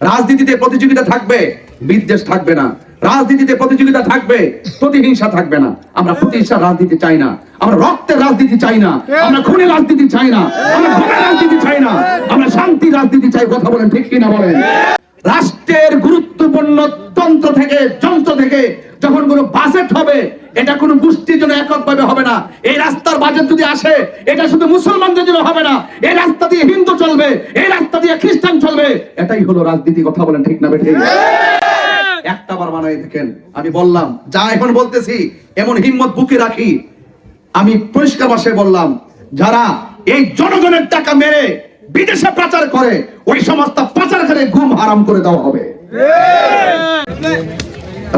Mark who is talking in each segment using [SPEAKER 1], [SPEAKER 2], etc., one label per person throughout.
[SPEAKER 1] রাজনীতিতে প্রতিযোগিতা থাকবে, বিদ্বেষ থাকবে না। রাজনীতিতে প্রতিযোগিতা থাকবে, প্রতিহিংসা থাকবে না। আমরা প্রতিহিংসা রাজনীতি চাই না। আমরা রক্তের রাজনীতি চাই না। আমরা খুনের রাজনীতি চাই না। আমরা ঘুমের রাজনীতি চাই না। আমরা শান্তি রাজনীতি চাই, কথা বলেন ঠিক কিনা বলেন? রাষ্ট্রের গুরুত্বপূর্ণ তন্ত্র থেকে, যন্ত্র থেকে যখন কোনো বাজেট হবে এটা কোনো গোষ্ঠীর জন্য এককভাবে হবে না। এই রাস্তার বাজেট যদি আসে এটা শুধু মুসলমানদের জন্য হবে না। এই রাস্তা দিয়ে হিন্দু চলবে এই রাস্তা দিয়ে খ্রিস্টান চলবে। এটাই হলো রাজনীতি কথা বলেন ঠিক না বেঠিক? একটা বার বানাই দেখেন আমি বললাম যা এখন বলতেছি এমন হিম্মত বুকে রাখি। আমি পরিষ্কার ভাষায় বললাম যারা এই জনগণের টাকা মেরে বিদেশে প্রচার করে ওই সমস্ত প্রচারকারী ঘুম হারাম করে দেওয়া হবে।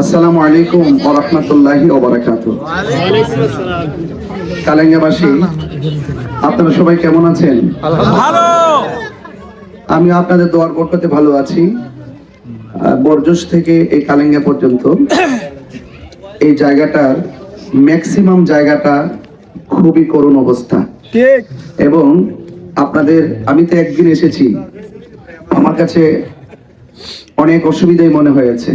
[SPEAKER 1] আসসালামু আলাইকুম ওয়া রাহমাতুল্লাহি ওয়া বারাকাতুহু। কালেঙ্গাবাসী আপনারা সবাই কেমন আছেন?
[SPEAKER 2] ভালো।
[SPEAKER 1] আমি আপনাদের দোয়ার বরকতে ভালো আছি। বরজস থেকে এই কালেঙ্গা পর্যন্ত এই জায়গাটার ম্যাক্সিমাম জায়গাটা খুবই করুণ অবস্থা।
[SPEAKER 2] ঠিক।
[SPEAKER 1] এবং আপনাদের আমি তো একদিন এসেছি। আমার কাছে অনেক অসুবিধাই মনে হয়েছে।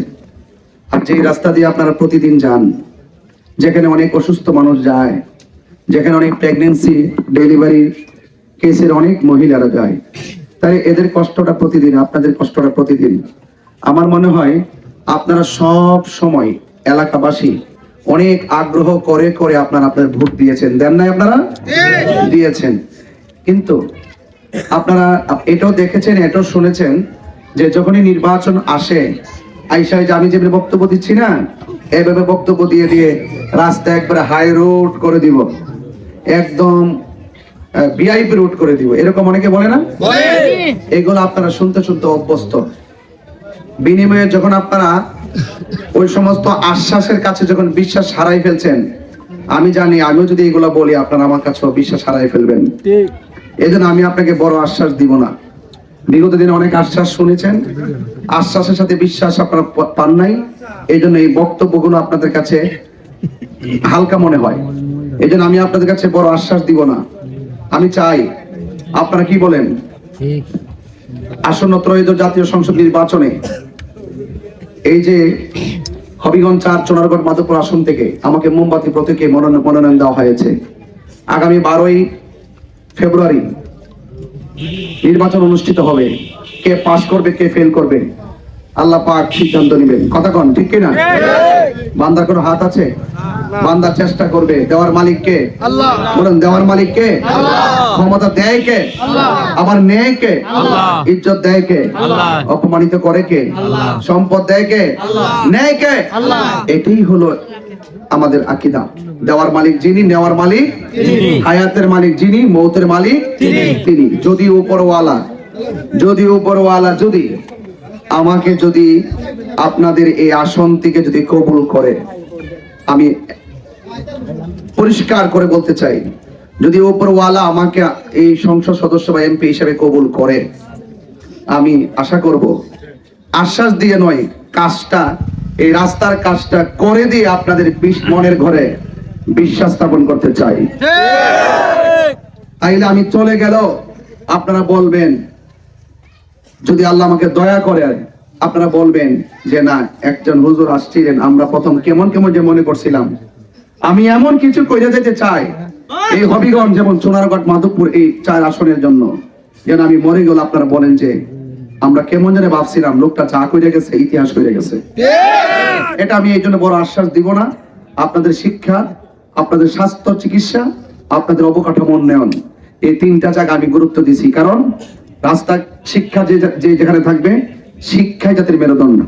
[SPEAKER 1] আর যে রাস্তা দিয়ে আপনারা প্রতিদিন যান যেখানে অনেক অসুস্থ মানুষ যায় যেখানে অনেক প্রেগনেন্সি ডেলিভারি কেসের অনেক মহিলারা যায় তাই এদের কষ্টটা প্রতিদিন আপনাদের কষ্টটা প্রতিদিন। আমার মনে হয় আপনারা সব সময় এলাকাবাসী অনেক আগ্রহ করে করে আপনারা আপনার ভোট দিয়েছেন। দেন নাই আপনারা? দিয়েছেন। কিন্তু আপনারা এটাও দেখেছেন এটাও শুনেছেন যে যখনই নির্বাচন আসে আইসায় যে আমি যেভাবে বক্তব্য দিচ্ছি না এভাবে বক্তব্য দিয়ে দিয়ে রাস্তা একবারে হাই রোড করে দিব। একদম ভিআইপি রোড করে দিব। এরকম অনেকে বলে না? এগুলো আপনারা শুনতে শুনতে অভ্যস্ত। বিনিময়ে যখন আপনারা ওই সমস্ত আশ্বাসের কাছে যখন বিশ্বাস হারাই ফেলছেন আমি জানি আমিও যদি এগুলো বলি আপনারা আমার কাছেও বিশ্বাস হারাই ফেলবেন।
[SPEAKER 2] ঠিক।
[SPEAKER 1] এই জন্য আমি আপনাকে বড় আশ্বাস দিব না। বিগত দিনে অনেক আশ্বাস শুনেছেন। আশ্বাসের সাথে বিশ্বাস আপনারা পান নাই। এই জন্য এই বক্তব্যগুলো আপনাদের কাছে হালকা মনে হয়। এই জন্য আমি আপনাদের কাছে বড় আশ্বাস দিব না। আমি চাই আপনারা কি বলেন? আসন্ন ত্রয়োদশ জাতীয় সংসদ নির্বাচনে এই যে হবিগঞ্জ চার চোনারগড় মাধবপুর আসন থেকে আমাকে মোমবাতি প্রতীকে মনোনয়ন মনোনয়ন দেওয়া হয়েছে। আগামী বারোই ফেব্রুয়ারি নির্বাচন অনুষ্ঠিত হবে। কে পাশ করবে কে ফেল করবে আল্লাহ পাক সিদ্ধান্ত নেবেন। কথা কন ঠিক কিনা? বান্দার কোনো হাত আছে? বান্দা চেষ্টা করবে। দেওয়ার মালিক কে? বলেন দেওয়ার মালিক কে? ক্ষমতা দেয় কে? আবার নেয় কে? ইজ্জত দেয় কে? অপমানিত করে কে? সম্পদ দেয় কে? নেয় কে? এটাই হলো আমাদের আকিদা। দেওয়ার মালিক যিনি নেওয়ার মালিক হায়াতের মালিক যিনি মৌতের মালিক তিনি। যদি উপরওয়ালা যদি উপরওয়ালা যদি আমাকে যদি আপনাদের এই আসন থেকে যদি কবুল করে আমি পরিষ্কার করে বলতে চাই যদি উপরওয়ালা আমাকে এই সংসদ সদস্য বা এমপি হিসেবে কবুল করে আমি আশা করব আশ্বাস দিয়ে নয় কাজটা এই রাস্তার কাজটা করে দিয়ে আপনাদের মনের ঘরে বিশ্বাস স্থাপন করতে চাই। তাইলে আমি চলে গেল। আপনারা বলবেন যদি আল্লাহ আমাকে দয়া করে আপনারা বলবেন যে না একজন হুজুর আসছিলেন আমরা প্রথম কেমন কেমন যে মনে করছিলাম। আমি এমন কিছু কইরে যেতে চাই এই হবিগঞ্জ যেমন সোনারগড় মাধবপুর এই চার আসনের জন্য। যেন আমি মরে গেল আপনারা বলেন যে আমরা কেমন জানে ভাবছিলাম লোকটা চা কইরে গেছে ইতিহাস কইরে গেছে। এটা আমি এই জন্য বড় আশ্বাস দিব না। আপনাদের শিক্ষা আপনাদের স্বাস্থ্য, চিকিৎসা, আপনাদের অবকাঠামো উন্নয়ন। এই তিনটা জায়গা আমি গুরুত্ব দিছি কারণ রাস্তা, শিক্ষা যে যেখানে থাকবে, শিক্ষাই জাতির মেরুদণ্ড।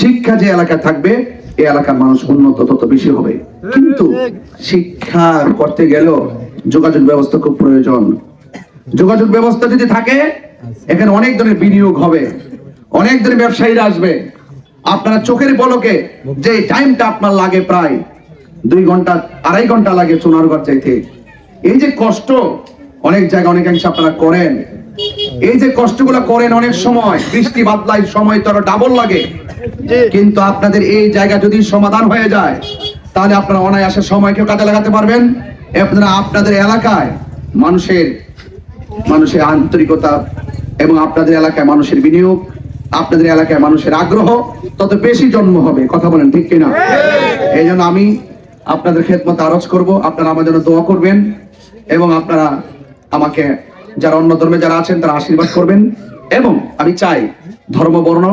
[SPEAKER 1] শিক্ষা যে এলাকায় থাকবে, এই এলাকার মানুষ উন্নত তত বেশি হবে। কিন্তু শিক্ষা করতে গেলেও যোগাযোগ ব্যবস্থা খুব প্রয়োজন। যোগাযোগ ব্যবস্থা যদি থাকে, এখানে অনেক ধরনের বিনিয়োগ হবে। অনেক ধরনের ব্যবসায়ীরা আসবে। আপনারা চোখের পলকে যে টাইমটা আপনার লাগে প্রায় দুই ঘণ্টা আড়াই ঘণ্টা লাগে সোনারগড় চাইতে। এই যে কষ্ট অনেক জায়গায় অনেকাংশে আপনারা করেন। এই যে কষ্টগুলো করেন অনেক সময় বৃষ্টি বাদলাই সময় তো ডাবল লাগে। কিন্তু আপনাদের এই জায়গা যদি সমাধান হয়ে যায় তাহলে আপনারা অনায়াসে সময়কে কাজে লাগাতে পারবেন। আপনারা আপনাদের এলাকায় মানুষের মানুষের আন্তরিকতা এবং আপনাদের এলাকায় মানুষের বিনিয়োগ আপনাদের এলাকায় মানুষের আগ্রহ তত বেশি জন্ম হবে। কথা বলেন ঠিক কিনা? এই জন্য আমি আপনাদের খেদমত আরজ করব। আপনারা আমার জন্য দোয়া করবেন এবং আপনারা আমাকে যারা অন্য ধর্মে যারা আছেন, তারা আশীর্বাদ করবেন। এবং আমি চাই ধর্ম, বর্ণ,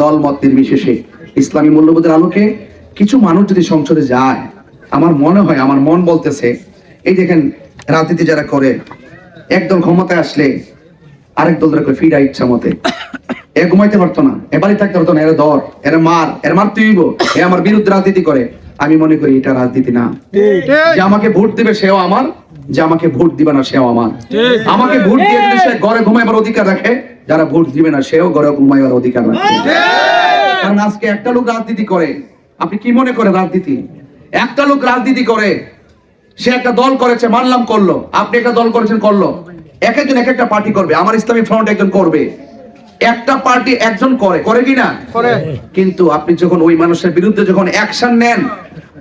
[SPEAKER 1] দল, মত নির্বিশেষে ইসলামী মূল্যবোধের আলোকে কিছু মানুষ যদি সংসদে যায়, আমার মনে হয়, আমার মন বলতেছে, এই দেখেন রাজনীতি যারা করে, একদল ক্ষমতায় আসলে আরেক দল ধরে ফিরা ইচ্ছা মতে। এ ঘুমাইতে পারতো না এবারই থাকতে পারতো না, এর দর এর মার এর মার তুইব এ আমার বিরুদ্ধে রাজনীতি করে। আমি মনে করি এটা রাজনীতি না। যে আমাকে ভোট দিবে সেও আমার যে আমাকে ভোট দিবে না সেও আমার। আমাকে ভোট দিয়ে সে ঘরে ঘুমাইবার অধিকার রাখে যারা ভোট দিবে না সেও ঘরে ঘুমাইবার অধিকার রাখে। কারণ আজকে একটা লোক রাজনীতি করে আপনি কি মনে করেন রাজনীতি? একটা লোক রাজনীতি করে সে একটা দল করেছে মানলাম করল। আপনি একটা দল করেছেন করল। এক একজন এক একটা পার্টি করবে। আমার ইসলামী ফ্রন্ট একজন করবে। একটা পার্টি একজন করে করে কি না কিন্তু আপনি যখন ওই মানুষের বিরুদ্ধে যখন অ্যাকশন নেন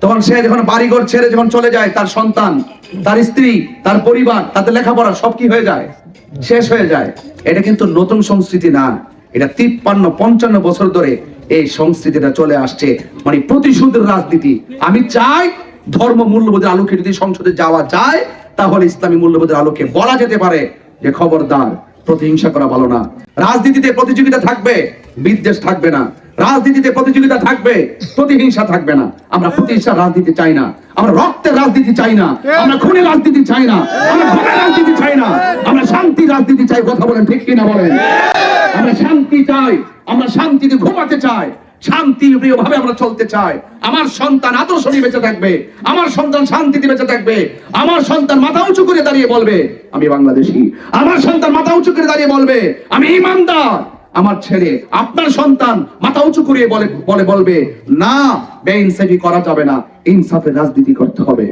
[SPEAKER 1] তখন সে যখন বাড়িঘর ছেড়ে যখন চলে যায় তার সন্তান তার স্ত্রী তার পরিবার তাদের লেখাপড়া সব কি হয়ে যায়? শেষ হয়ে যায়। এটা কিন্তু নতুন সংস্কৃতি না। এটা তিপ্পান্ন পঞ্চান্ন বছর ধরে এই সংস্কৃতিটা চলে আসছে। মানে প্রতিশোধের রাজনীতি। আমি চাই ধর্ম মূল্যবোধের আলোকে যদি সংসদে যাওয়া যায় তাহলে ইসলামী মূল্যবোধের আলোকে বলা যেতে পারে যে খবরদার। প্রতিহিংসা করা ভালো না। রাজনীতিতে প্রতিযোগিতা থাকবে, বিদ্বেষ থাকবে না। রাজনীতিতে প্রতিযোগিতা থাকবে, প্রতিহিংসা থাকবে না। আমরা প্রতিহিংসা রাজনীতি চাই না। আমরা রক্তের রাজনীতি চাই না। আমরা খুনে রাজনীতি চাই না। আমরা ঘুমের রাজনীতি চাই না। আমরা শান্তি রাজনীতি চাই, কথা বলেন ঠিক কিনা বলেন? আমরা শান্তি চাই। আমরা শান্তিতে ঘুমাতে চাই। আমরা চলতে চাই। আমার সন্তান আদর্শ নিয়ে বেঁচে থাকবে। আমার সন্তান শান্তিতে বেঁচে থাকবে। আমার সন্তান মাথা উঁচু করে দাঁড়িয়ে বলবে, আমি বাংলাদেশি। আমার সন্তান মাথা উঁচু করে দাঁড়িয়ে বলবে, আমি ইমানদার। আমার ছেলে, আপনার সন্তান মাথা উঁচু করে বলে বলে বলবে, না, বেইনসাফি করা যাবে না। ইনসাফের রাজনীতি করতে হবে।